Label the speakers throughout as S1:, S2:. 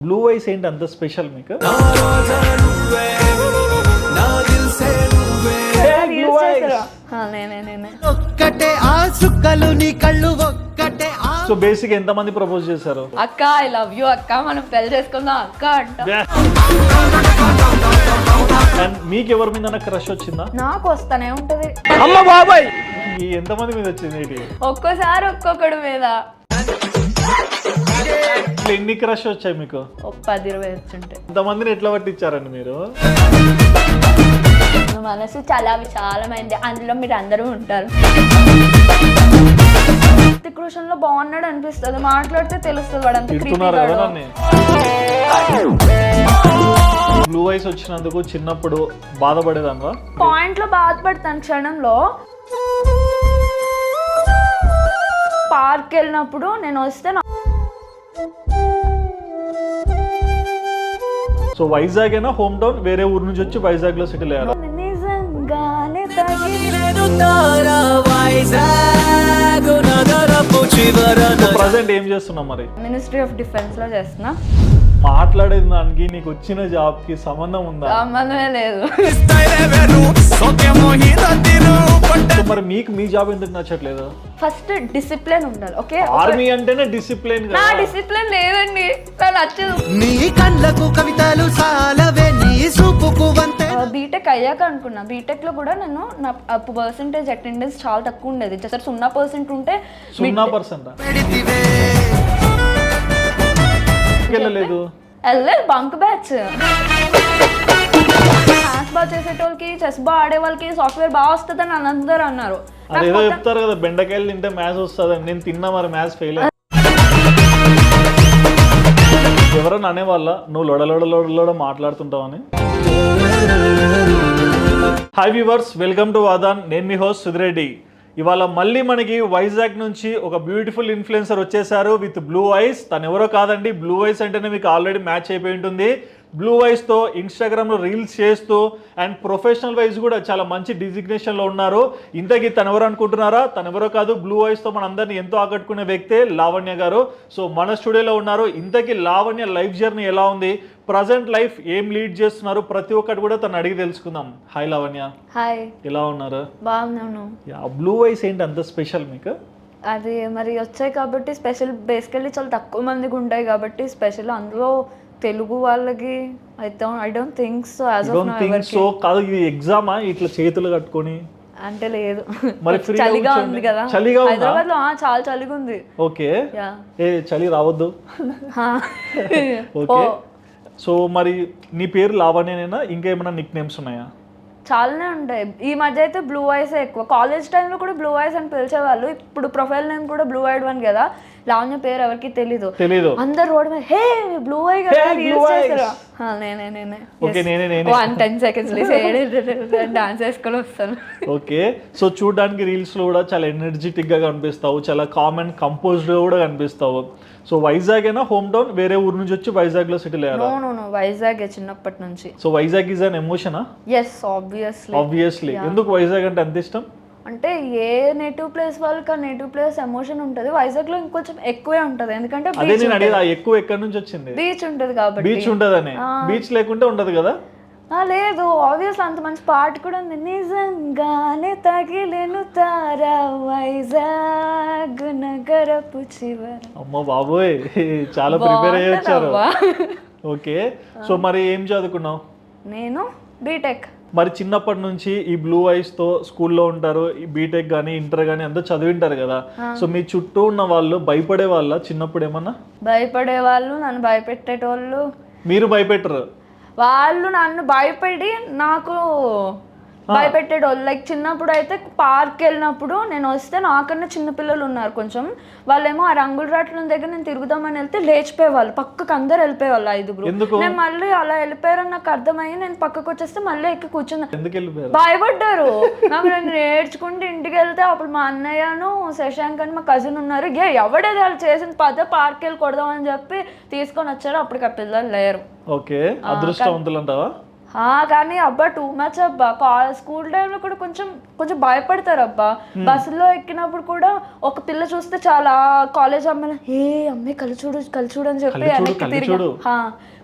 S1: Blue ice ఏంటి అంత special మీకు?
S2: ఆ,
S3: ఒక్కటే సుక్కలు నీ కళ్ళు ఒక్కటే ఆ
S1: సో బేసిక్ ఎంత మంది ప్రపోజ్ చేశారు?
S2: అక్క ఐ లవ్ యూ అక్క మనం పెళ్ళి చేసుకుందాం అక్క అంట.
S1: అండ్ మీకు ఎవరి మీద క్రష్ వచ్చిందా?
S2: నాకు వస్తానే ఉంటది.
S1: ఈ ఎంత మంది మీద వచ్చింది ఏంటి
S2: ఒక్కోసారి ఒక్కొక్కడు మీద.
S1: ఎన్ని క్రష్ వచ్చాయి మీకు?
S2: ఒక పది ఇరవై వచ్చుంటే
S1: ఇంతమందిని ఎట్లా పట్టించారండి మీరు?
S2: మనసు చాలా విశాలమైంది. అందులో మీరు అందరూ ఉంటారు. కృష్ణలో బాగున్నాడు అనిపిస్తుంది. మాట్లాడితే తెలుస్తుంది వాడు అంత
S1: తిడుతున్నారు కదా నన్ను. బ్లూ ఐస్ వచ్చినందుకు చిన్నప్పుడు బాధపడేదాన్వా?
S2: పాయింట్లో బాధపడతాను క్షణంలో. పార్క్ వెళ్ళినప్పుడు నేను వస్తే నా-
S1: సో వైజాగ్ అయినా హోమ్ టౌన్ వేరే ఊరు నుంచి వచ్చి వైజాగ్లో సెటిల్ అయ్యారు.
S2: నిజంగానే
S1: ప్రజెంట్ ఏం చేస్తున్నాం మరి?
S2: మినిస్ట్రీ ఆఫ్ డిఫెన్స్లో చేస్తున్నా.
S1: మాట్లాడేది దానికి నీకు వచ్చిన జాబ్కి సంబంధం ఉందా?
S2: సంబంధమే లేదు.
S1: మరి మీకు మీ జాబ్ ఎందుకు నచ్చట్లేదు?
S2: ఫస్ట్ డిసిప్లిన్ ఉండాలి ఓకే?
S1: ఆర్మీ అంటేనే డిసిప్లిన్
S2: నా డిసిప్లిన్ లేదండి నాకు నచ్చదు.
S3: నీ కళ్ళకు కవితలు సాలవే నీ సూపుకు వంతే.
S2: బీటెక్ అయ్యాక అనుకున్నా. బీటెక్లో కూడా నేను నా పర్సంటేజ్ అటెండెన్స్ చాలా తక్కువ ఉండేది. జస్ట్ సున్నా పర్సెంట్ ఉంటే
S1: సున్నా పర్సెంట్
S3: పెడితివే
S1: వెళ్ళలేదు.
S2: బంక్ బ్యాచ్ మ్యాథ్స్ బాగా చేసేటోళ్ళకి చెస్ బాగా ఆడే వాళ్ళకి సాఫ్ట్వేర్ బాగా వస్తుంది అని అందరూ అన్నారు.
S1: అదేదో చెప్తారు కదా బెండకాయలు తింటే మ్యాథ్స్ వస్తుందని. నేను తిన్నా మరి మ్యాథ్స్ ఫెయిల్ ఎవరన్నా అనేవాళ్ళ నువ్వు లొడలోడ లొడలోడ మాట్లాడుతుంటావని. హాయ్ వ్యూవర్స్ వెల్కమ్ టు వాదాన్ నేను మీ హోస్ట్ సుధిరెడ్డి ఇవాళ మళ్ళీ మనకి వైజాగ్ నుంచి ఒక బ్యూటిఫుల్ ఇన్ఫ్లుయెన్సర్ వచ్చేసారు విత్ బ్లూ ఐస్. తను ఎవరో కాదండి బ్లూ ఐస్ అంటేనే మీకు ఆల్రెడీ మ్యాచ్ అయిపోయి ఉంటుంది. బ్లూ ఐస్తో ఇన్స్టాగ్రామ్లో రీల్స్ చేస్తూ అండ్ ప్రొఫెషనల్ వైజ్ కూడా చాలా మంచి డిజిగ్నేషన్లో ఉన్నారు. ఇంతకీ తను ఎవరు అనుకుంటున్నారా తను ఎవరో కాదు బ్లూ ఐస్తో మనందరినీ ఎంతో ఆకట్టుకునే వ్యక్తే లావణ్య గారు. సో మన స్టూడియోలో ఉన్నారు. ఇంతకీ లావణ్య లైఫ్ జర్నీ ఎలా ఉంది? ప్రజెంట్ లైఫ్ ఏం లీడ్ చేస్తున్నారు? ప్రతి ఒక్కటి కూడా తను అడిగి తెలుసుకుందాం. హాయ్ లావణ్య.
S2: హాయ్
S1: ఎలా ఉన్నారు?
S2: బాగున్నాను.
S1: బ్లూ ఐస్ ఏంటి అంత స్పెషల్ మీకు?
S2: అది మరి వచ్చాయి కాబట్టి స్పెషల్ బేసికల్లీ చాలా తక్కువ మందికి ఉంటాయి కాబట్టి స్పెషల్ అందులో తెలుగు వాళ్ళకి అయితే I don't think so as of
S1: don't think so కాదు ఇది ఎగ్జామా ఇట్లా చేతులు కట్టుకొని?
S2: అంటే లేదు.
S1: మరి
S2: చలిగా. ఉంది కదా.
S1: చలిగా?
S2: హైదరాబాద్లో చాలా చలిగా ఉంది.
S1: ఓకే. ఏ చలి రావద్దు. ఓకే. సో మరి నీ పేరు లావణ్యనేనా? ఇంకా ఏమైనా నిక్ నేమ్స్ ఉన్నాయా?
S2: చాలానే ఉంటాయి ఈ మధ్య అయితే బ్లూ ఐస్ ఎక్కువ. కాలేజ్ టైంలో కూడా బ్లూ ఐస్ అని పిలిచేవాళ్ళు. ఇప్పుడు ప్రొఫైల్ నేమ్ కూడా బ్లూ ఐడ్ వన్ కదా. లావణ్య పేరు ఎవరికి తెలీదు.
S1: తెలీదు.
S2: అందరు రోడ్ మీద హే బ్లూ ఐ కదా
S1: Hey,
S2: రీల్స్
S1: blue eyes."
S2: చేస్తారా? ఆ, నేనే నేనే.
S1: Okay, నేనే, నేనే.
S2: వన్ టెన్ సెకండ్స్ డాన్స్ వేసుకొని వస్తాను.
S1: ఓకే. సో చూడడానికి రీల్స్లో కూడా చాలా ఎనర్జెటిక్గా కనిపిస్తావు. చాలా కామ్ అండ్ కంపోజ్డ్గా కూడా కనిపిస్తావు. సో వైజాగ్ అయినా హోమ్ టౌన్ వేరే ఊరు నుంచి వచ్చి వైజాగ్లో సెటిల్ అయ్యారు
S2: నో నో నో వైజాగ్ చిన్నప్పటి నుంచి.
S1: సో వైజాగ్ ఈజ్ అన్ ఎమోషనా
S2: ఎస్ ఆబ్వియస్లీ
S1: ఆబ్వియస్లీ ఎందుకు వైజాగ్ అంటే అంత ఇష్టం?
S2: అంటే ఏ నేటివ్ ప్లేస్ వాళ్ళకి ఆ నేటివ్ ప్లేస్ ఎమోషన్ ఉంటుంది. వైజాగ్లో ఇంకొంచెం ఎక్కువే ఉంటుంది. ఎందుకంటే
S1: అదే నేను అడిగేది ఆ ఎక్కువ ఎక్కడి నుంచి వచ్చింది?
S2: బీచ్ ఉంటుంది కాబట్టి.
S1: బీచ్ ఉంటదని బీచ్ లేకుంటే ఉండదు కదా?
S2: లేదు ఆబ్వియస్ అంత మంచి పాట కూడా ఉంది. నిజంగానే తగిలేను తారా వైజాగ్ నగరపు చివర.
S1: అమ్మ బాబోయ్ చాలా ప్రిపేర్ అయ్యి వచ్చారు. ఓకే సో మరి ఏం చదువుకున్నావు?
S2: నేను బీటెక్
S1: మరి చిన్నప్పటి నుంచి ఈ బ్లూ ఐస్తో స్కూల్లో ఉంటారు ఈ బీటెక్ కానీ ఇంటర్ కానీ అంతా చదివింటారు కదా. సో మీ చుట్టూ ఉన్న వాళ్ళు భయపడే వాళ్ళ చిన్నప్పుడు ఏమన్నా?
S2: భయపడే వాళ్ళు నన్ను భయపెట్టేటోళ్ళు.
S1: మీరు భయపెట్టరు.
S2: వాళ్ళు నన్ను భయపడి నాకు భయపెట్టేటోళ్ళు. లైక్ చిన్నప్పుడు అయితే పార్క్ వెళ్ళినప్పుడు నేను వస్తే నాకన్నా చిన్న పిల్లలు ఉన్నారు కొంచెం. వాళ్ళేమో ఆ రంగుల రాట్ల దగ్గర నేను తిరుగుదామని వెళ్తే లేచిపోయేవాళ్ళు. పక్కకు అందరు వెళ్ళిపోయేవాళ్ళు ఐదుగురు. నేను మళ్ళీ అలా వెళ్ళిపోయారని నాకు అర్థమయ్యి నేను పక్కకు వచ్చేస్తే మళ్ళీ ఎక్కి కూర్చున్నా. భయపడ్డారు. నాకు నేను నేర్చుకుంటూ ఇంటికి వెళ్తే అప్పుడు మా అన్నయ్యను శశాంక్ అని మా కజిన్ ఉన్నారు. ఏ ఎవడేది వాళ్ళు చేసిన పద పార్క్ వెళ్ళి కొడదామని చెప్పి తీసుకొని వచ్చారు. అప్పటికి ఆ పిల్లలు లేరు.
S1: ఓకే. అదృష్టవంతులు అంటావా?
S2: కానీ అబ్బా టూ మచ్ అబ్బా. స్కూల్ టైంలో కూడా కొంచెం కొంచెం భయపడతారు అబ్బా. బస్సులో ఎక్కినప్పుడు కూడా ఒక పిల్ల చూస్తే చాలా కాలేజ్ అమ్మాయి ఏ అమ్మాయి కళ్ళు చూడు కళ్ళు చూడు అని చెప్పి వెనక్కి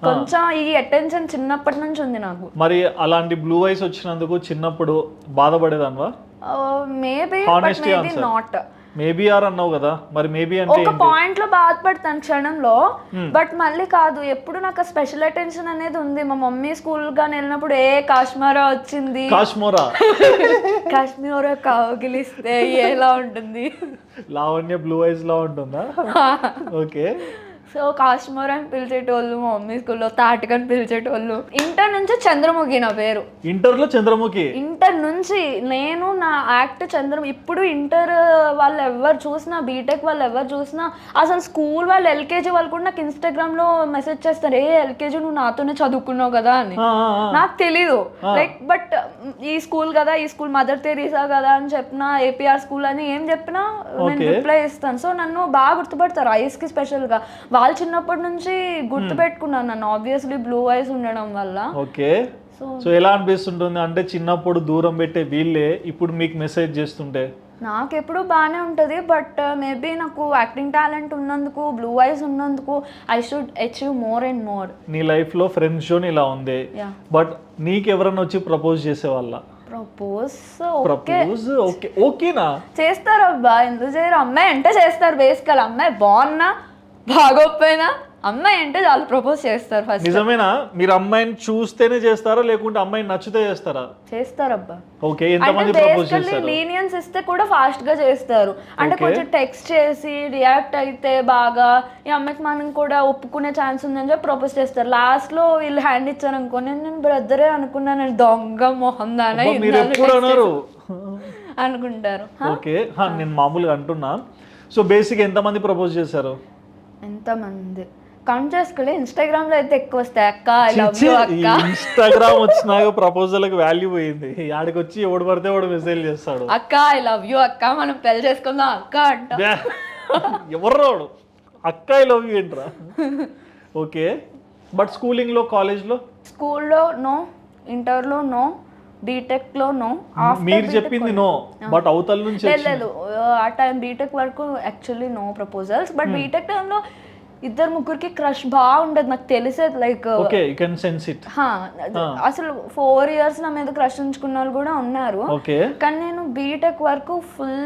S2: కొంచెం ఈ అటెన్షన్ చిన్నప్పటి నుంచి ఉంది నాకు.
S1: మరి అలాంటి బ్లూ ఐస్ వచ్చినందుకు చిన్నప్పుడు బాధపడేదాన్వా?
S2: మేబీ. నాట్
S1: మేబీ ఆర్ అన్నావు కదా మరి మేబీ అంటే
S2: ఒక? పాయింట్లో బాధపడతాను క్షణంలో బట్ మళ్ళీ కాదు ఎప్పుడు నాకు స్పెషల్ అటెన్షన్ అనేది ఉంది. మా మమ్మీ స్కూల్ గాని వెళ్ళినప్పుడు ఏ కాశ్మీరా వచ్చింది?
S1: కాశ్మోరా?
S2: కాశ్మీర్ కౌగిలిస్తే ఎలా ఉంటుంది?
S1: లావణ్య బ్లూ ఐస్ లా ఉంటుందా? ఓకే
S2: సో కాశ్మీర్ అని పిలిచేటోళ్ళు మా మమ్మీ స్కూల్లో తాటికని పిలిచేటోళ్ళు. ఇంటర్ నుంచి చంద్రముఖి నా పేరు.
S1: ఇంటర్లో చంద్రముఖి?
S2: ఇంటర్ నుంచి నేను నా యాక్ట్ చంద్రం ఇప్పుడు ఇంటర్ వాళ్ళు ఎవరు చూసినా బీటెక్ వాళ్ళు ఎవరు చూసినా అసలు స్కూల్ వాళ్ళు ఎల్కేజీ వాళ్ళు కూడా నాకు ఇన్స్టాగ్రామ్లో మెసేజ్ చేస్తారు ఏ ఎల్కేజీ నువ్వు నాతోనే చదువుకున్నావు కదా అని. నాకు తెలీదు. లైక్ బట్ ఈ స్కూల్ కదా ఈ స్కూల్ మదర్ తెరీసా కదా అని చెప్పినా ఏపీఆర్ స్కూల్ అని ఏం చెప్పినా నేను. రిప్లై ఇస్తాను. సో నన్ను బాగా గుర్తుపడతారు ఐస్కి స్పెషల్ వాళ్ళు చిన్నప్పటి నుంచి గుర్తుపెట్టుకున్నాను నన్ను. ఆబ్వియస్లీ బ్లూ ఐస్ ఉండడం వల్ల.
S1: ఓకే
S2: సో
S1: సో ఎలా అనిపిస్తుంటుంది? అంటే చిన్నప్పుడు దూరం పెట్టే వీళ్ళే ఇప్పుడు మీకు మెసేజ్ చేస్తుంటే?
S2: నాకు ఎప్పుడు బాగానే ఉంటుంది బట్ మేబీ నాకు యాక్టింగ్ టాలెంట్ ఉన్నందుకు బ్లూ ఐస్ ఉన్నందుకు I should achieve more and more
S1: నీ లైఫ్లో ఫ్రెండ్స్ జోన్ ఇలా ఉంది. బట్ నీకు ఎవరన్నా వచ్చి ప్రపోజ్ చేసేవాళ్ళ?
S2: ప్రపోజ్
S1: ప్రపోజ్ ఓకే ఓకేనా
S2: చేస్తారు అబ్బా ఎందుకు చేయరు? అమ్మాయి అంటే చేస్తారు బేసికల్ అమ్మాయి బాగున్నా బాగోకపోయినా అమ్మాయి అంటే చాలు ప్రపోజ్ చేస్తారు ఫస్ట్
S1: నిజమేనా? మీరు అమ్మాయిని చూస్తేనే చేస్తారా? లేకుంటే అమ్మాయిని నచ్చితే చేస్తారా?
S2: చేస్తారు అబ్బా
S1: ఓకే ఎంతమంది ప్రపోజ్ చేస్తారు?
S2: లీనియన్స్ ఇస్తే కూడా ఫాస్ట్గా చేస్తారు. అంటే. కొంచెం టెక్స్ట్ చేసి రియాక్ట్ అయితే బాగా ఈ అమ్మాయికి మనం కూడా ఒప్పుకునే ఛాన్స్ ఉందని చెప్పి ప్రపోజ్ చేస్తారు. లాస్ట్లో వీళ్ళు హ్యాండ్ ఇచ్చారు అనుకో నేను బ్రదరే అనుకున్నాను నేను దొంగ మొహం దానా అనుకుంటారు.
S1: ఓకే. నేను మామూలుగా అంటున్నా. సో బేసిక్ ఎంతమంది ప్రపోజ్ చేశారు?
S2: ఎంతమంది? కౌంట్ చేసుకోలే ఇన్స్టాగ్రామ్లో అయితే ఎక్కువ వస్తాయి. అక్క
S1: ఇన్స్టాగ్రామ్ వచ్చినాక ప్రపోజల్కి వాల్యూ పోయింది. ఆడికి వచ్చి ఎవడు పడితే వాడు మెసేజ్ చేస్తాడు.
S2: అక్క ఐ లవ్ యూ అక్క మనం పెళ్ళి చేసుకుందాం అక్క అంట.
S1: బ్యా. ఎవరు రాడు? అక్క ఐ లవ్ యూ ఏంట్రా ఓకే బట్ స్కూలింగ్లో కాలేజ్లో
S2: స్కూల్లో నో ఇంటర్లో నో బీటెక్లో నో
S1: మీరు చెప్పింది నో బట్ అవతల నుంచి
S2: లేదు ఆ టైం బీటెక్ వరకు actually no proposals but BTech టైంలో ఇద్దరు ముగ్గురికి క్రష్ బాగుండదు నాకు తెలిసేది like
S1: okay you can sense it
S2: అసలు ఫోర్ ఇయర్స్ నా మీద క్రష్ ఉంచుకున్న వాళ్ళు కూడా ఉన్నారు.
S1: ఓకే
S2: కానీ నేను బీటెక్ వరకు ఫుల్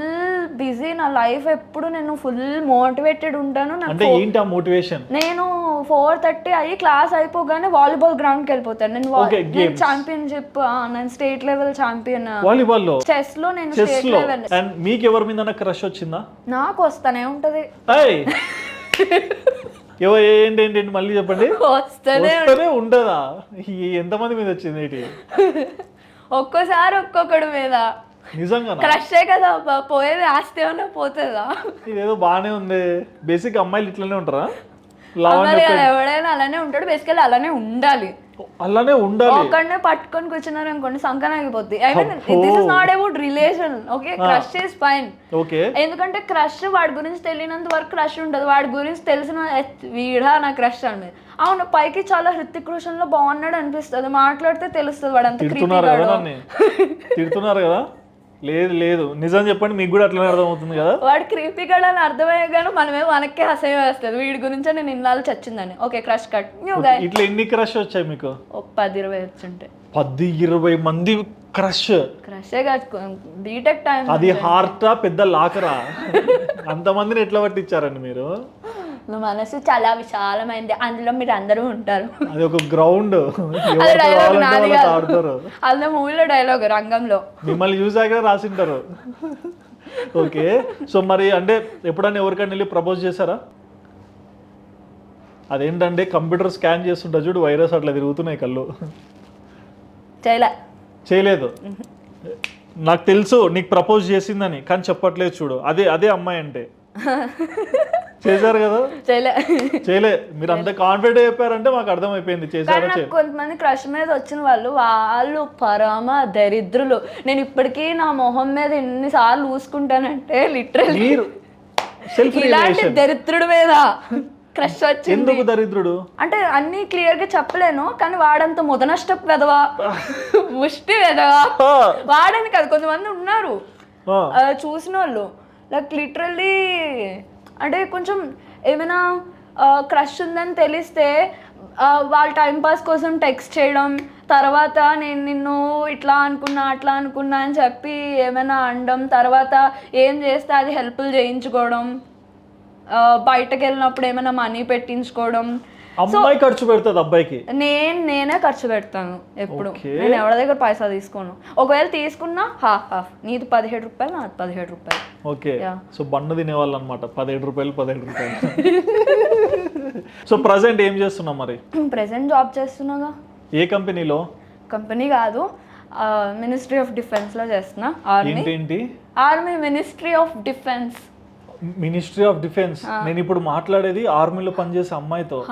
S2: బిజీ నా లైఫ్ ఎప్పుడు నేను ఫుల్ మోటివేటెడ్ ఉంటాను. నాకు
S1: అంటే ఏంటి ఆ మోటివేషన్
S2: నేను ఫోర్ థర్టీ అయ్యి క్లాస్ అయిపోగానే వాలీబాల్ గ్రౌండ్కి వెళ్ళిపోతాను. నేను. ఛాంపియన్షిప్ నేను స్టేట్ లెవెల్ ఛాంపియన్
S1: వాలీబాల్లో
S2: చెస్లో? నేను
S1: చెస్ స్టేట్లో?
S2: లెవెల్
S1: అండ్ మీకు ఎవరి మీద క్రష్ వచ్చిందా?
S2: నాకు వస్తానే ఉంటది.
S1: ఎవరు ఏంటి ఏంటి మళ్ళీ చెప్పండి.
S2: వస్తేనే
S1: వస్తేనే ఉండదా? ఎంతమంది మీద వచ్చింది ఏంటి?
S2: ఒక్కోసారి ఒక్కొక్కడి మీద.
S1: నిజంగానా?
S2: క్రషే కదా పోయేది ఆస్తి ఏమన్నా పోతుందా?
S1: ఇదేదో బాగానే ఉంది. బేసిక్ అమ్మాయిలు ఇట్లనే ఉంటారా?
S2: ఎవడైనా అలానే ఉంటాడు బేసికల్ అలానే ఉండాలి.
S1: అలానే ఉండాలి.
S2: ఒకడినే పట్టుకొని కూర్చున్నారు అనుకోండి సంకన అయిపోద్ది. I mean this is not about relation okay crush is fine
S1: okay.
S2: ఎందుకంటే క్రష్ వాడి గురించి తెలియనంత వరకు క్రష్ ఉండదు. వాడి గురించి తెలిసిన "ఏ, వీడా నా క్రష్ అని అవును పైకి చాలా హృతిక్ రోషన్లో బాగున్నాడు అనిపిస్తుంది. మాట్లాడితే తెలుస్తుంది వాడు అంత
S1: తిడుతున్నారు కదా? లేదు లేదు. నిజం చెప్పండి మీకు కూడా అట్లనే అర్థమవుతుంది కదా?
S2: వాడు క్రీపీ గడ్ అని అర్థమయ్యే కానీ మనమే మనకే అసహ్యం వేస్తుంది వీడి గురించి నేను ఇన్నాళ్ళు చచ్చిందని. ఓకే క్రష్ కట్
S1: ఇట్లా ఎన్ని క్రష్ వచ్చాయి మీకు?
S2: పది ఇరవై వచ్చుంటే
S1: పది ఇరవై మంది క్రష్
S2: క్రషే కాదు బీటెక్ టైం
S1: అది హార్టా పెద్ద లాకరా అంతమందిని ఎట్లా పట్టించారండి మీరు?
S2: మనసు చాలా విశాలమైంది. అందులో మీరు అందరూ ఉంటారు.
S1: అది ఒక గ్రౌండ్.
S2: అది డైలాగ్ నాది కాదు.
S1: ఆడతారు.
S2: అందులో మూవీలో డైలాగ్ రంగంలో.
S1: మిమ్మల్ని చూసాక రాసింటారు. ఓకే. సో మరి అంటే ఎప్పుడైనా ఎవరికైనా వెళ్ళి ప్రపోజ్ చేశారా? అదేంటంటే కంప్యూటర్ స్కాన్ చేస్తుంటా చూడు వైరస్ అట్లా తిరుగుతున్నాయి కళ్ళు.
S2: చేయలే.
S1: చేయలేదు. నాకు తెలుసు నీకు ప్రపోజ్ చేసిందని కానీ చెప్పట్లేదు చూడు. అదే అదే అమ్మాయి అంటే. చేశారు కదా?
S2: చేయలే.
S1: చేయలే. మీరు అంత కాన్ఫిడెంట్ చెప్పారంటే మాకు అర్థమైపోయింది.
S2: కానీ
S1: చేశారో
S2: నాకు కొంతమంది క్రష్ మీద వచ్చిన వాళ్ళు వాళ్ళు పరమ దరిద్రులు. నేను ఇప్పటికీ నా మొహం మీద ఎన్నిసార్లు ఊసుకుంటానంటే లిటరలీ
S1: మీరు సెల్ఫ్
S2: ఇలాంటి దరిద్రుడి మీద క్రష్ వచ్చింది.
S1: ఎందుకు దరిద్రుడు?
S2: అంటే అన్ని క్లియర్గా చెప్పలేను కానీ వాడంత ముదనష్టపు వెదవా ముష్టి వెదవా వాడని కాదు కొంతమంది ఉన్నారు. చూసిన వాళ్ళు లైక్ లిటరల్లీ అంటే కొంచెం ఏమైనా క్రష్ ఉందని తెలిస్తే వాళ్ళ టైంపాస్ కోసం టెక్స్ట్ చేయడం తర్వాత నేను నిన్ను ఇట్లా అనుకున్నా అట్లా అనుకున్నా అని చెప్పి ఏమైనా అనడం తర్వాత ఏం చేస్తే అది హెల్ప్లు చేయించుకోవడం బయటకు వెళ్ళినప్పుడు ఏమైనా మనీ పెట్టించుకోవడం
S1: అమ్మాయి ఖర్చు పెడుతుంది అబ్బాయికి.
S2: నేను నేనే ఖర్చు పెడతాను ఎప్పుడు. నేను ఎవరి దగ్గర పైసా తీసుకోను. ఒకవేళ తీసుకున్నా హాఫ్ హాఫ్ నీది పదిహేడు రూపాయలు నాది పదిహేడు రూపాయలు.
S1: ఓకే. సో బండ తినేవాళ్ళు అనమాట పదిహేడు రూపాయలు పదిహేడు రూపాయలు. సో ప్రజెంట్ ఏం చేస్తున్నాం మరి?
S2: Present job చేస్తున్నాగా.
S1: ఏ కంపెనీలో?
S2: కంపెనీ కాదు మినిస్ట్రీ ఆఫ్ డిఫెన్స్లో చేస్తున్నా army. Army ministry of defence.
S1: Ministry of defence నేను ఇప్పుడు మాట్లాడేది ఆర్మీలో పనిచేసే అమ్మాయితో.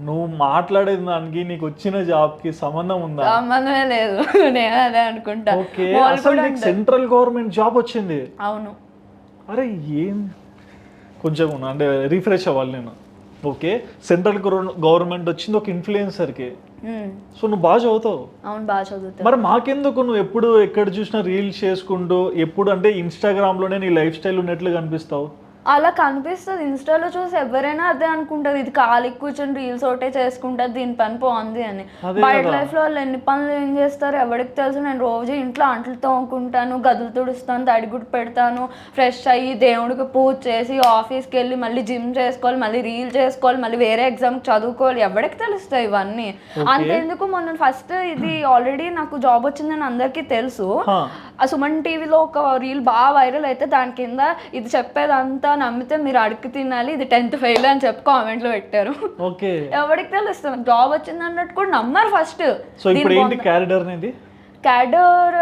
S1: నువ్వు మాట్లాడేది దానికి నీకు వచ్చిన జాబ్కి సంబంధం ఉందా?
S2: సంబంధమే లేదు. నేను అదే అనుకుంటా.
S1: ఓకే అసలు నీకు సెంట్రల్ గవర్నమెంట్ జాబ్ వచ్చింది.
S2: అవును.
S1: అరే ఏం? కొంచెం అంటే రీఫ్రెష్ అవ్వాలి నేను. ఓకే సెంట్రల్ గవర్నమెంట్ వచ్చింది ఒక ఇన్ఫ్లుయెన్సర్కి. సో నువ్వు బాగా చదువుతావు.
S2: అవును బాగా చదువుతా.
S1: మరి మాకెందుకు నువ్వు ఎప్పుడు ఎక్కడ చూసినా రీల్స్ చేసుకుంటూ ఎప్పుడు అంటే ఇన్స్టాగ్రామ్లోనే నీ లైఫ్ స్టైల్ ఉన్నట్లు కనిపిస్తావు?
S2: అలా కనిపిస్తుంది. ఇన్స్టాలో చూసి ఎవరైనా అదే అనుకుంటారు. ఇది ఖాళీ కూర్చొని రీల్స్ ఒకటే చేసుకుంటారు దీని పని బాగుంది అని. బయట
S1: కదా.
S2: లైఫ్లో వాళ్ళు ఎన్ని పనులు ఏం చేస్తారు ఎవరికి తెలుసు. నేను రోజు ఇంట్లో అంట్లు తోముకుంటాను గదులు తుడుస్తాను తడిగుడ్డు పెడతాను ఫ్రెష్ అయ్యి దేవుడికి పూజ చేసి ఆఫీస్కి వెళ్ళి మళ్ళీ జిమ్ చేసుకోవాలి మళ్ళీ రీల్ చేసుకోవాలి మళ్ళీ వేరే ఎగ్జామ్ చదువుకోవాలి. ఎవరికి తెలుస్తాయి ఇవన్నీ? అంతెందుకు మొన్న ఫస్ట్ ఇది ఆల్రెడీ నాకు జాబ్ వచ్చిందని అందరికీ తెలుసు. ఆ సుమన్ టీవీలో ఒక రీల్ బాగా వైరల్ అయితే దాని కింద ఇది చెప్పేదంతా నమ్మితే మీరు అడుగు తినాలి ఇది టెన్త్ ఫెయిల్ అని చెప్పి కామెంట్లో పెట్టారు. ఎవరికి తెలుస్తుంది? జాబ్ వచ్చింది అన్నట్టు కూడా నమ్మరు ఫస్ట్.
S1: సో ఇప్పుడు ఏంటి క్యారిడర్ అనేది?
S2: క్యాడర్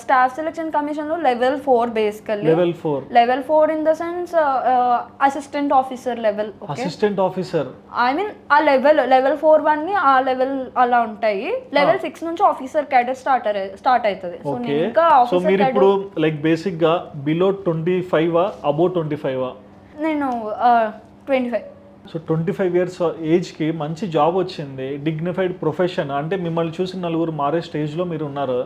S2: స్టాఫ్ సెలెక్షన్ కమిషన్లో level four basically
S1: level four
S2: level four in the sense assistant officer level
S1: assistant officer
S2: I mean ఆ లెవెల్ లెవెల్ ఫోర్ వన్ని ఆ లెవెల్ అలా ఉంటాయి. లెవెల్ సిక్స్ నుంచి ఆఫీసర్ క్యాడర్ స్టార్ట్ స్టార్ట్ అవుతుంది సో నేను ఇంకా
S1: సో మీరు ఇప్పుడు లైక్ బేసిక్గా below twenty five above twenty five
S2: నేను twenty five
S1: so twenty five years ఏజ్కి మంచి జాబ్ వచ్చింది డిగ్నిఫైడ్ ప్రొఫెషన్ అంటే మిమ్మల్ని చూసి నలుగురు మారే స్టేజ్లో మీరు ఉన్నారు.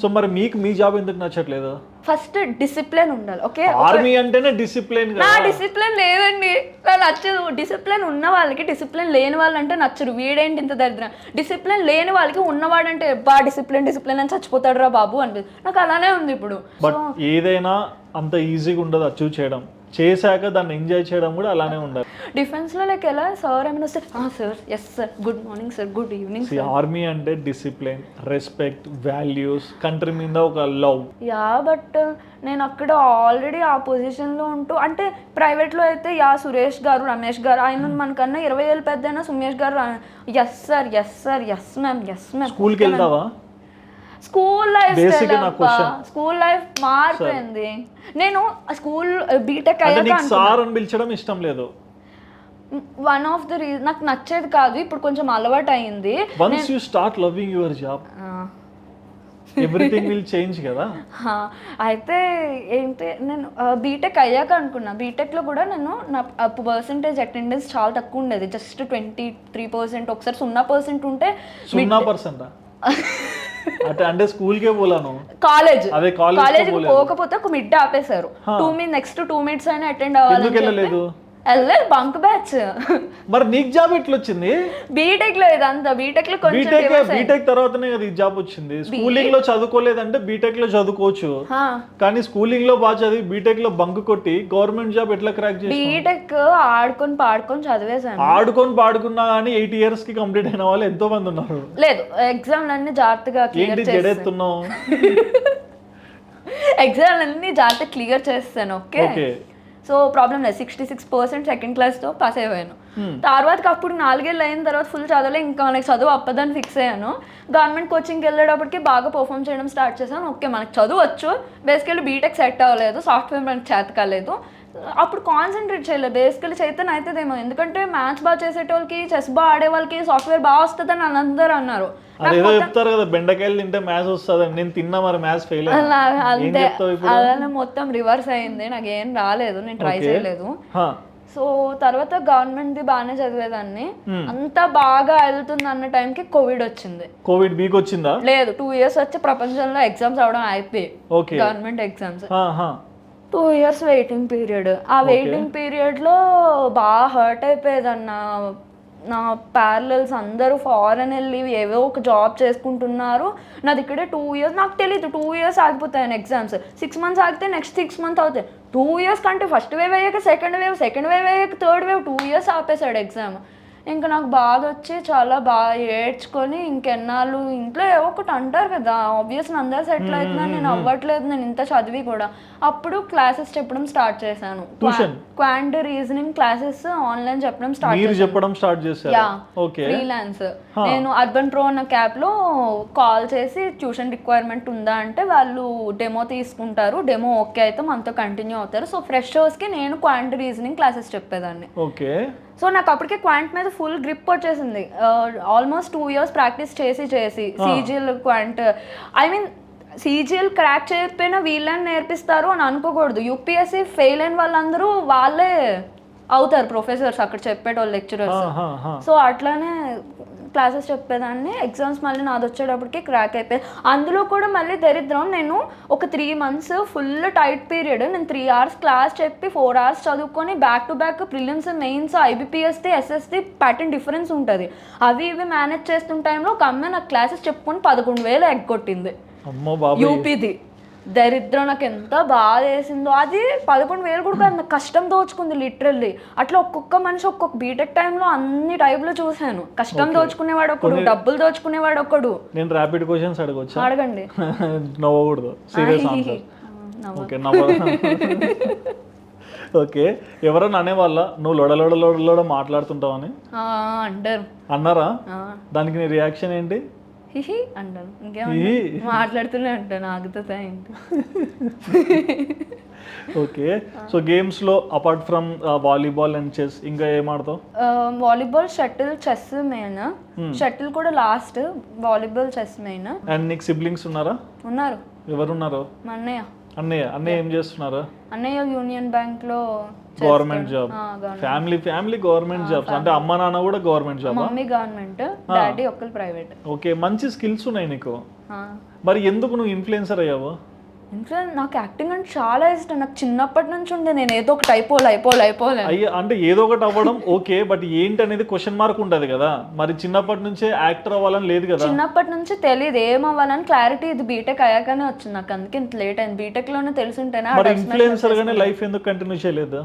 S1: సో మరి మీకు మీ జాబ్ ఎందుకు నచ్చట్లేదు?
S2: ఫస్ట్ డిసిప్లిన్ ఉండాలి ఓకే?
S1: ఆర్మీ అంటేనే డిసిప్లిన్
S2: నా డిసిప్లిన్ లేదండి. నచ్చదు. డిసిప్లిన్ ఉన్న వాళ్ళకి డిసిప్లిన్ లేని వాళ్ళంటే నచ్చరు. వీడేంటి ఇంత దరిద్రం? డిసిప్లిన్ లేని వాళ్ళకి ఉన్నవాడంటే బా డిసిప్లిన్ డిసిప్లిన్ అని చచ్చిపోతాడు రా బాబు అనిపిస్తుంది. నాకు అలానే ఉంది ఇప్పుడు.
S1: బట్ ఏదైనా అంత ఈజీగా ఉండదు అచీవ్ చేయడం. చేశాక దాన్ని ఎంజాయ్ చేయడం కూడా అలానే ఉండాలి.
S2: డిఫెన్స్లో లైక్ ఎలా? సార్ ఏమైనా వస్తే sir yes sir good morning sir good evening
S1: army అంటే డిసిప్లిన్ రెస్పెక్ట్ వాల్యూస్ కంట్రీ మీద ఒక లవ్
S2: యా బట్ నేను అక్కడ ఆల్రెడీ ఆ పొజిషన్లో ఉంటూ అంటే ప్రైవేట్లో అయితే యా సురేష్ గారు రమేష్ గారు ఆయన మనకన్నా ఇరవై ఏళ్ళు పెద్దయినా సుమేష్ గారు yes sir yes sir yes ma'am yes ma'am
S1: స్కూల్కి వెళ్తావా?
S2: School life. స్కూల్ లైఫ్ మారిపోయింది నేను స్కూల్ బీటెక్ అయ్యాక
S1: సార్ అని పిలిచడం ఇష్టం లేదు.
S2: వన్ ఆఫ్ ద రీజన్ నాకు నచ్చేది కాదు ఇప్పుడు కొంచెం అలవాటు అయింది
S1: once you start loving your job everything will change కదా.
S2: అయితే ఏంటి నేను బీటెక్ అయ్యాక అనుకున్నా. బీటెక్లో కూడా నేను నా పర్సంటేజ్ అటెండెన్స్ చాలా తక్కువ ఉండేది. జస్ట్ ట్వంటీ త్రీ పర్సెంట్ ఒకసారి సున్నా పర్సెంట్ ఉంటే
S1: సున్నా పర్సెంట్ అంటే అంటే స్కూల్కే పోలాను.
S2: కాలేజ్.
S1: అదే కాలేజ్
S2: కాలేజ్ పోకపోతే ఒక మిడ్ ఆపేశారు. Two minute next two minutes అయినా అటెండ్ అవ్వాలి
S1: వెళ్ళలేదు
S2: బంక్ బ్యాచ్.
S1: మరి నీకు జాబ్ ఎట్లా వచ్చింది
S2: బీటెక్లో ఇదంతా బీటెక్లో కొంచెం
S1: బీటెక్. బీటెక్ తర్వాతనే కదా ఈ జాబ్ వచ్చింది. స్కూలింగ్లో చదువుకోలేదంటే బీటెక్లో చదువుకోవచ్చు. కానీ స్కూలింగ్లో బాగా చదివి బీటెక్లో బంక్ కొట్టి గవర్నమెంట్ జాబ్ ఎట్లా క్రాక్ చేసి
S2: బీటెక్ ఆడుకొని పాడుకొని చదివేశాను.
S1: ఆడుకొని పాడుకున్నా కానీ ఎయిట్ ఇయర్స్కి కంప్లీట్ అయిన వాళ్ళు ఎంతో మంది ఉన్నారు.
S2: లేదు ఎగ్జామ్లు అన్ని జాగ్రత్తగా
S1: ఏంటి జడెత్తున్నావు?
S2: ఎగ్జామ్లు అన్ని జాగ్రత్త క్లియర్ చేస్తాను ఓకే. సో ప్రాబ్లం లేదు. సిక్స్టీ సిక్స్ పర్సెంట్ సెకండ్ క్లాస్తో పాస్ అయిపోయాను. తర్వాత అప్పుడు నాలుగేళ్ళు అయిన తర్వాత ఫుల్ చదవలే ఇంకా మనకి చదువు అప్పదని ఫిక్స్ అయ్యాను. గవర్నమెంట్ కోచింగ్కి వెళ్ళేటప్పటికి బాగా పర్ఫామ్ చేయడం స్టార్ట్ చేశాను. ఓకే మనకి చదువు వచ్చు. బేసికల్లీ బీటెక్ సెట్ అవ్వలేదు సాఫ్ట్వేర్ మనకి చేత కాలేదు అప్పుడు కాన్సన్ట్రేట్ చేయలేదు. బేసికల్లీ చైతన్ అవుతుందేమో ఎందుకంటే మ్యాథ్స్ బాగా చేసేటోళ్ళకి చెస్ బాగా ఆడే వాళ్ళకి సాఫ్ట్వేర్ బాగా వస్తుందని అని అందరూ అన్నారు.
S1: అదేదో చెప్తారు కదా బెండకాయలు తింటే మ్యాథ్స్ వస్తుంది నేను తిన్నా మరి మ్యాథ్స్ ఫెయిల్
S2: అంతే. అలానే మొత్తం రివర్స్ అయింది. నాకు ఏం రాలేదు. నేను ట్రై చేయలేదు. సో తర్వాత గవర్నమెంట్ది బాగానే చదివేదాన్ని. అంత బాగా వెళ్తుంది అన్న టైంకి కోవిడ్ వచ్చింది.
S1: కోవిడ్ వీక్ వచ్చిందా?
S2: లేదు. టూ ఇయర్స్ వచ్చి ప్రపంచంలో ఎగ్జామ్స్ అవడం అయిపోయి
S1: okay.
S2: Government exams. Two years waiting period. ఆ వెయిటింగ్ పీరియడ్లో బాగా హర్ట్ అయిపోయేదన్న నా ప్యారలల్స్ అందరూ ఫారెన్ వెళ్ళి ఏవో ఒక జాబ్ చేసుకుంటున్నారు. నాది ఇక్కడే టూ ఇయర్స్ నాకు తెలియదు టూ ఇయర్స్ ఆగిపోతాయని ఎగ్జామ్స్. సిక్స్ మంత్స్ ఆగితే నెక్స్ట్ సిక్స్ మంత్ అవుతాయి. టూ ఇయర్స్ కంటే ఫస్ట్ వేవ్ అయ్యాక సెకండ్ వేవ్ సెకండ్ వేవ్ అయ్యాక థర్డ్ వేవ్ టూ ఇయర్స్ ఆపేశాడు ఎగ్జామ్. ఇంకా నాకు బాధ వచ్చి చాలా బాగా ఏడ్చుకొని ఇంకెన్నాళ్ళు ఇంట్లో ఏవో ఒకటి అంటారు కదా ఆబ్వియస్ అందరు సెటిల్ అవుతున్నా నేను అవ్వట్లేదు నేను ఇంత చదివి కూడా. అప్పుడు క్లాసెస్ చెప్పడం స్టార్ట్ చేశాను? క్వాంట్ రీజనింగ్ క్లాసెస్ ఆన్లైన్ చెప్పడం స్టార్ట్
S1: చెప్పడం స్టార్ట్ ఓకే
S2: ఫ్రీలాన్స్ నేను అర్బన్ ప్రో అన్న క్యాప్లో కాల్ చేసి ట్యూషన్ రిక్వైర్మెంట్ ఉందా అంటే వాళ్ళు డెమో తీసుకుంటారు డెమో ఓకే అయితే మనతో కంటిన్యూ అవుతారు. సో ఫ్రెషర్స్కి నేను క్వాంట్ రీజనింగ్ క్లాసెస్ చెప్పేదాన్ని.
S1: ఓకే
S2: సో నాకు అప్పటికే క్వాంట్ మీద ఫుల్ గ్రిప్ వచ్చేసింది. ఆల్మోస్ట్ టూ ఇయర్స్ ప్రాక్టీస్ చేసి చేసి CGL quant. I mean CGL crack చేయకపోయినా వీళ్ళని నేర్పిస్తారు అని అనుకోకూడదు. యూపీఎస్సీ ఫెయిల్ అయిన వాళ్ళందరూ వాళ్ళే అవుతారు ప్రొఫెసర్స్ అక్కడ చెప్పేటోళ్ళు లెక్చరర్స్. సో అట్లానే క్లాసెస్ చెప్పేదాన్ని ఎగ్జామ్స్ మళ్ళీ నాది వచ్చేటప్పటికి క్రాక్ అయిపోయింది. అందులో కూడా మళ్ళీ దరిద్రం నేను ఒక three months full tight period నేను త్రీ అవర్స్ క్లాస్ చెప్పి ఫోర్ అవర్స్ చదువుకొని back to back prelims mains ఐబీపీఎస్ది ఎస్ఎస్ది ప్యాటర్న్ డిఫరెన్స్ ఉంటుంది. అవి ఇవి మేనేజ్ చేస్తున్న టైంలో ఒక అమ్మాయి నాకు క్లాసెస్ చెప్పుకొని పదకొండు వేలు ఎగ్గొట్టింది. యూపీది దరిద్రం నాకు ఎంత బాధ వేసిందో అది పదకొండు వేలు కూడా నాకు కష్టం దోచుకుంది లిటరల్లీ. అట్లా ఒక్కొక్క మనిషి ఒక్కొక్క బీటెక్ టైంలో అన్ని టైపులో చూశాను. కష్టం దోచుకునేవాడు ఒకడు డబ్బులు దోచుకునేవాడు ఒకడు
S1: నేను ర్యాపిడ్ క్వశ్చన్స్ అడగొచ్చా?
S2: అడగండి.
S1: నవ్వకూడదు. Serious answer. ఓకే ఓకే ఎవరన్నా అనేవాళ్ళ నువ్వు లొడలోడ లొడలోడ మాట్లాడుతుంటావని?
S2: ఆ, అంటారు.
S1: అన్నారా? దానికి నీ రియాక్షన్ ఏంటి?
S2: హిహి అంటాను
S1: హిహి.
S2: మాట్లాడుతూనే ఉంటాను ఆగుతుందా ఏంటి
S1: ఓకే. సో గేమ్స్లో apart from volleyball and chess ఇంకా ఏం ఆడతావు?
S2: Volleyball shuttle chess main. Shuttle కూడా last volleyball chess main.
S1: And నీకు సిబ్లింగ్స్ ఉన్నారా?
S2: ఉన్నారు.
S1: ఎవరున్నారు?
S2: మా అన్నయ్య.
S1: అన్నయ్య అన్నయ్య ఏం చేస్తున్నారు?
S2: అన్నయ్య యూనియన్ బ్యాంక్లో
S1: government job. Family family government jobs అంటే అమ్మ నాన్న కూడా government job?
S2: Mummy government daddy ఒక్కరు ప్రైవేట్.
S1: ఓకే మంచి స్కిల్స్ ఉన్నాయి నీకు. మరి ఎందుకు నువ్వు ఇన్ఫ్లుయెన్సర్ అయ్యావు?
S2: ఇంట్లో నాకు యాక్టింగ్ అంటే చాలా ఇష్టం. నాకు చిన్నప్పటి నుంచి ఉండే నేను ఏదో ఒకటి అయిపోలే అయిపోలే అయిపోలే
S1: అయ్యా అంటే ఏదో ఒకటి అవ్వడం ఓకే బట్ ఏంటి అనేది క్వశ్చన్ మార్క్ ఉంటుంది కదా. మరి చిన్నప్పటి నుంచే యాక్టర్ అవ్వాలని లేదు కదా.
S2: చిన్నప్పటి నుంచి తెలియదు ఏం అవ్వాలని క్లారిటీ ఇది బీటెక్ అయ్యాకనే వచ్చింది నాకు. అందుకే ఇంత లేట్ అయింది. బీటెక్లోనే తెలిసింటేనే
S1: మరి ఇన్ఫ్లుయెన్సర్ గానే లైఫ్ ఎందుకు కంటిన్యూ చేయలేదు?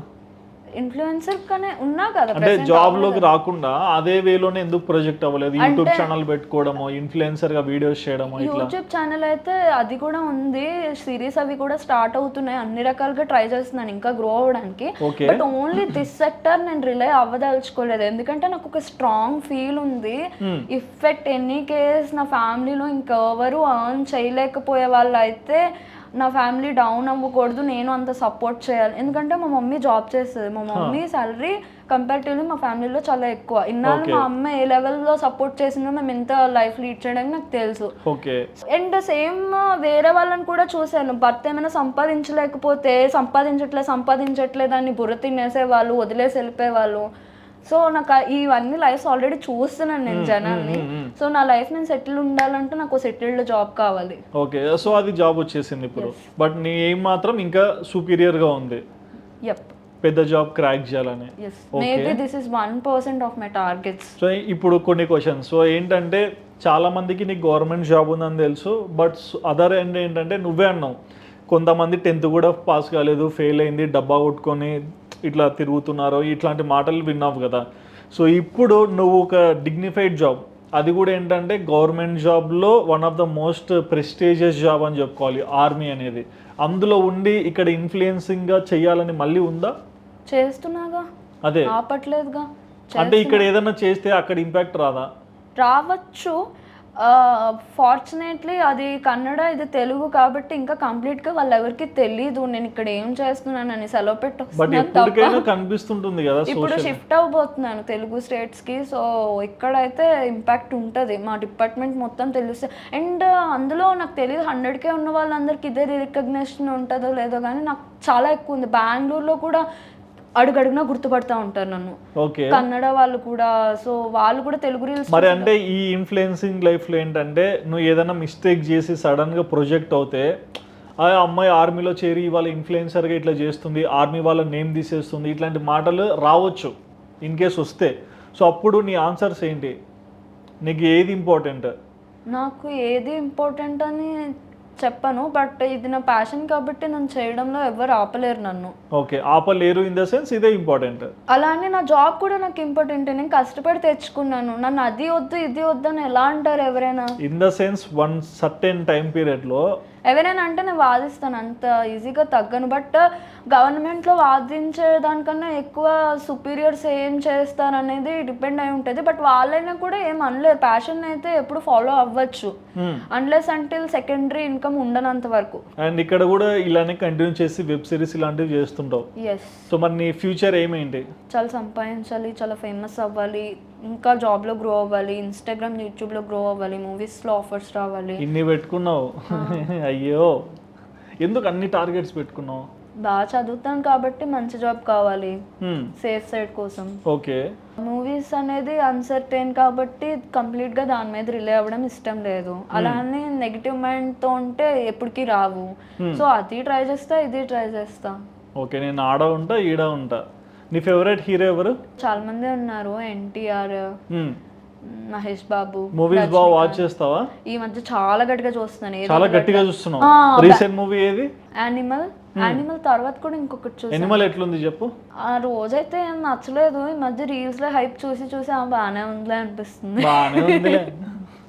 S2: ఇన్ఫ్లుయెన్సర్ కానీ ఉన్నా కదా
S1: అంటే జాబ్లోకి రాకుండా అదే వేలోనే ఎందుకు ప్రొజెక్ట్ అవ్వలేదు? యూట్యూబ్ ఛానల్ పెట్టుకోవడము ఇన్ఫ్లుయెన్సర్గా వీడియోస్ చేయడము ఇట్లా.
S2: యూట్యూబ్ ఛానల్ అయితే అది కూడా ఉంది. సిరీస్ అవి కూడా స్టార్ట్ అవుతున్నాయి. అన్ని రకాలుగా ట్రై చేస్తున్నాను. ఇంకా గ్రో అవ్వడానికి.
S1: Okay
S2: but only this sector నేను రిలై అవ్వదలుచుకోలేదు. ఎందుకంటే నాకు ఒక స్ట్రాంగ్ ఫీల్ ఉంది. ఇఫ్ ఎట్ ఎనీ కేస్ నా ఫ్యామిలీలో ఇంకెవరు అర్న్ చేయలేకపోయే వాళ్ళు అయితే నా ఫ్యామిలీ డౌన్ అవ్వకూడదు నేను అంత సపోర్ట్ చేయాలి. ఎందుకంటే మా మమ్మీ జాబ్ చేస్తుంది. మా మమ్మీ సాలరీ కంపారిటివ్లీ మా ఫ్యామిలీలో చాలా ఎక్కువ. ఇన్నాళ్ళు మా అమ్మ ఏ లెవెల్లో సపోర్ట్ చేసిందో మేము ఎంత లైఫ్ లీడ్ చేయడానికి నాకు తెలుసు. అండ్ సేమ్ వేరే వాళ్ళని కూడా చూశాను. భర్త ఏమైనా సంపాదించలేకపోతే సంపాదించట్లేదు సంపాదించట్లేదు అని బుర్ర తినేసే వాళ్ళు వదిలేసి వెళ్ళిపోయే వాళ్ళు సో నాకు ఇవన్నీ లైఫ్ ఆల్రెడీ చూస్తున్నాను నేను జనాల్ని సో నా లైఫ్ నేను సెటిల్ ఉండాలంటే నాకు సెటిల్డ్ జాబ్ కావాలి.
S1: ఓకే సో అది జాబ్ వచ్చేసింది ఇప్పుడు. బట్ నీ ఏం మాత్రం ఇంకా superior గా ఉంది.
S2: యప్
S1: పెద్ద జాబ్ క్రాక్ చేయాలని.
S2: Maybe this is one percent of my targets
S1: so ఇప్పుడు కొన్ని క్వశ్చన్స్ సో ఏంటంటే చాలా మందికి నీకు గవర్నమెంట్ జాబ్ ఉందని తెలుసు బట్ అదర్ ఎండ్ ఏంటంటే నువ్వే అన్నావు. కొంతమంది టెన్త్ కూడా పాస్ కాలేదు ఫెయిల్ అయింది డబ్బా కొట్టుకొని ఇట్లా తిరుగుతున్నారు ఇట్లాంటి మాటలు విన్నావు కదా. సో ఇప్పుడు నువ్వు ఒక డిగ్నిఫైడ్ జాబ్ అది కూడా ఏంటంటే గవర్నమెంట్ జాబ్లో one of the most prestigious job అని చెప్పుకోవాలి ఆర్మీ అనేది. అందులో ఉండి ఇక్కడ ఇన్ఫ్లుయెన్సింగ్గా చేయాలని మళ్ళీ ఉందా?
S2: చేస్తున్నాగా.
S1: అదే.
S2: ఆపట్లేదుగా.
S1: అంటే ఇక్కడ ఏదైనా చేస్తే అక్కడ ఇంపాక్ట్ రాదా?
S2: రావచ్చు. ఫార్చునేట్లీ అది కన్నడ ఇది తెలుగు కాబట్టి ఇంకా కంప్లీట్గా వాళ్ళు ఎవరికి తెలీదు. నేను ఇక్కడ ఏం చేస్తున్నానని సెలవు
S1: బట్
S2: పెట్టొస్తున్నాను
S1: ఎప్పటికైనా కనిపిస్తుంటుంది కదా
S2: ఇప్పుడు షిఫ్ట్ అవబోతున్నాను తెలుగు స్టేట్స్కి సో ఇక్కడైతే ఇంపాక్ట్ ఉంటుంది. మా డిపార్ట్మెంట్ మొత్తం తెలుస్తుంది అండ్ అందులో నాకు తెలియదు హండ్రెడ్కే ఉన్న వాళ్ళందరికీ ఇదే రికగ్నిషన్ ఉంటుందో లేదో కానీ నాకు చాలా ఎక్కువ ఉంది. బెంగళూరులో కూడా అడుగడుగునా గుర్తుపడతా ఉంటారు నన్ను.
S1: ఓకే.
S2: కన్నడ వాళ్ళు కూడా సో వాళ్ళు కూడా తెలుగు రీల్స్
S1: మరి అంటే ఈ ఇన్ఫ్లుయెన్సింగ్ లైఫ్లో ఏంటంటే నువ్వు ఏదైనా మిస్టేక్ చేసి సడన్గా ప్రొజెక్ట్ అవుతే ఆ అమ్మాయి ఆర్మీలో చేరి ఇవాళ ఇన్ఫ్లుయెన్సర్గా ఇట్లా చేస్తుంది ఆర్మీ వాళ్ళ నేమ్ తీసేస్తుంది ఇట్లాంటి మాటలు రావచ్చు ఇన్ కేస్ వస్తే. సో అప్పుడు నీ ఆన్సర్స్ ఏంటి? నీకు ఏది ఇంపార్టెంట్
S2: నాకు ఏది ఇంపార్టెంట్ అని చెప్పను బట్ ఇది నా ప్యాషన్ కాబట్టి నన్ను చేయడంలో ఎవరు ఆపలేరు నన్ను.
S1: ఓకే ఆపలేరు ఇన్ ద సెన్స్ ఇదే ఇంపార్టెంట్.
S2: అలానే నా జాబ్ కూడా నాకు ఇంపార్టెంట్ నేను కష్టపడి తెచ్చుకున్నాను. నన్ను అది వద్దు ఇది వద్దు అని ఎలా అంటారు ఎవరైనా?
S1: In the sense one certain time పీరియడ్లో
S2: ఎవరైనా అంటే నేను వాదిస్తాను అంత ఈజీగా తగ్గను. బట్ గవర్నమెంట్లో వాదించే దానికన్నా ఎక్కువ సుపీరియర్స్ ఏం చేస్తారనేది డిపెండ్ అయి ఉంటుంది. బట్ వాళ్ళైనా కూడా ఏం అనలేరు. ప్యాషన్ అయితే ఎప్పుడు ఫాలో అవ్వచ్చు. అన్లెస్ అంటిల్ సెకండరీ ఇన్కమ్ ఉండనంత వరకు.
S1: అండ్ ఇక్కడ కూడా ఇలానే కంటిన్యూ చేసి వెబ్ సిరీస్ ఇలాంటివి చేస్తుంటావు.
S2: ఎస్
S1: సో మరి నీ ఫ్యూచర్ ఏమేంటి
S2: చాలా సంపాదించాలి చాలా ఫేమస్ అవ్వాలి. ఇంకా జాబ్లో గ్రో అవ్వాలి ఇన్స్టాగ్రామ్ యూట్యూబ్లో గ్రో అవ్వాలి మూవీస్లో ఆఫర్స్ రావాలి.
S1: ఇన్ని పెట్టుకున్నావు? అయ్యో. ఎందుకు అన్ని టార్గెట్స్ పెట్టుకున్నావు?
S2: బాగా చదువుతాను కాబట్టి మంచి జాబ్ కావాలి. సేఫ్ సైడ్ కోసం.
S1: ఓకే.
S2: మూవీస్ అనేది అన్సర్టైన్ కాబట్టి కంప్లీట్గా దాని మీద రిలే అవ్వడం ఇష్టం లేదు. అలానే నెగిటివ్ మైండ్తో ఉంటే ఎప్పటికీ రావు. సో అది ట్రై చేస్తా ఇది ట్రై చేస్తా.
S1: ఓకే నేను ఆడ ఉంటా ఈడ ఉంటా. నీ ఫేవరెట్ హీరో ఎవరు?
S2: చాలా మంది ఉన్నారు. ఎన్టీఆర్ మహేష్ బాబు
S1: మూవీస్ బాగా వాచ్ చేస్తావా?
S2: ఈ మధ్య చాలా గట్టిగా చూస్తున్నాను.
S1: చాలా గట్టిగా చూస్తున్నావు? రీసెంట్ మూవీ ఏది?
S2: యానిమల్ యానిమల్ తర్వాత కూడా ఇంకొకటి చూసాను
S1: ఎనిమల్ ఎట్లుంది చెప్పు?
S2: ఆ రోజైతే ఏం నచ్చలేదు. ఈ మధ్య రీల్స్లో హైప్ చూసి చూసి ఆ బాగానే ఉందిలే అనిపిస్తుంది.
S1: బాగానే ఉందిలే.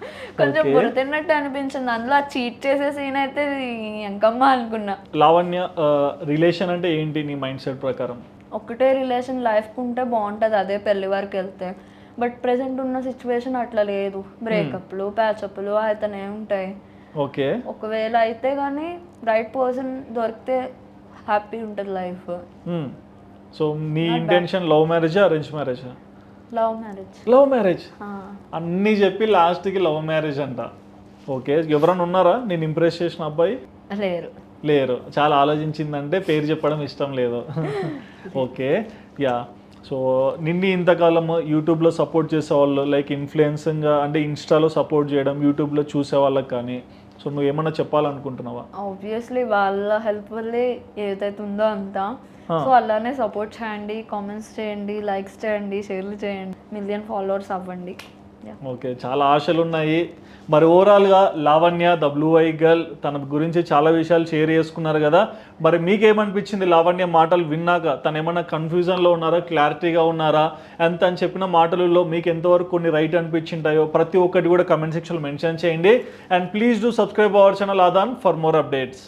S2: కొంచెం బుర్ర తిన్నట్టు అనిపించింది. అందులో ఆ చీట్ చేసే సీన్ అయితే ఎంకమ్మ అనుకున్నా.
S1: లావణ్య రిలేషన్ అంటే ఏంటి నీ మైండ్ సెట్ ప్రకారం?
S2: ఒకటే రిలేషన్ లైఫ్కి ఉంటే బాగుంటుంది అదే పెళ్ళి వరకు వెళ్తే. బట్ ప్రెసెంట్ ఉన్న సిచ్యువేషన్ అట్లా లేదు. బ్రేకప్లు ప్యాచప్లు అయితేనే ఉంటాయి.
S1: ఓకే.
S2: ఒకవేళ అయితే కానీ రైట్ పర్సన్ దొరికితే హ్యాపీ ఉంటుంది లైఫ్
S1: సో నీ ఇంటెన్షన్ లవ్ మ్యారేజా అరేంజ్ మ్యారేజా
S2: లవ్ మ్యారేజ్
S1: లవ్ మ్యారేజ్ అన్నీ చెప్పి లాస్ట్కి లవ్ మ్యారేజ్ అంట. ఓకే ఎవరైనా ఉన్నారా? నేను ఇంప్రెస్ చేసిన అబ్బాయి?
S2: లేరు.
S1: లేరు. చాలా ఆలోచించిందంటే పేరు చెప్పడం ఇష్టం లేదు. ఓకే. యా. సో నిన్ను ఇంతకాలం యూట్యూబ్లో సపోర్ట్ చేసేవాళ్ళు లైక్ ఇన్ఫ్లుయెన్సింగ్గా అంటే ఇన్స్టాలో సపోర్ట్ చేయడం యూట్యూబ్లో చూసే వాళ్ళకి కానీ. సో నువ్వు ఏమన్నా చెప్పాలనుకుంటున్నావా?
S2: ఆబ్వియస్లీ వాళ్ళ హెల్ప్ వల్లే ఏదైతే ఉందో అంతా. సో అలానే సపోర్ట్ చేయండి కామెంట్స్ చేయండి లైక్స్ చేయండి షేర్లు చేయండి మిలియన్ ఫాలోవర్స్ అవ్వండి.
S1: ఓకే చాలా ఆశలు ఉన్నాయి మరి ఓవరాల్గా Lavanya the blue eye girl తన గురించి చాలా విషయాలు షేర్ చేసుకున్నారు కదా. మరి మీకేమనిపించింది లావణ్య మాటలు విన్నాక? తను ఏమన్నా కన్ఫ్యూజన్లో ఉన్నారా? క్లారిటీగా ఉన్నారా? అండ్ తను చెప్పిన మాటలలో మీకు ఎంతవరకు కొన్ని రైట్ అనిపించింటాయో ప్రతి ఒక్కటి కూడా కమెంట్ సెక్షన్లో మెన్షన్ చేయండి. And please do subscribe our channel Aadan for more updates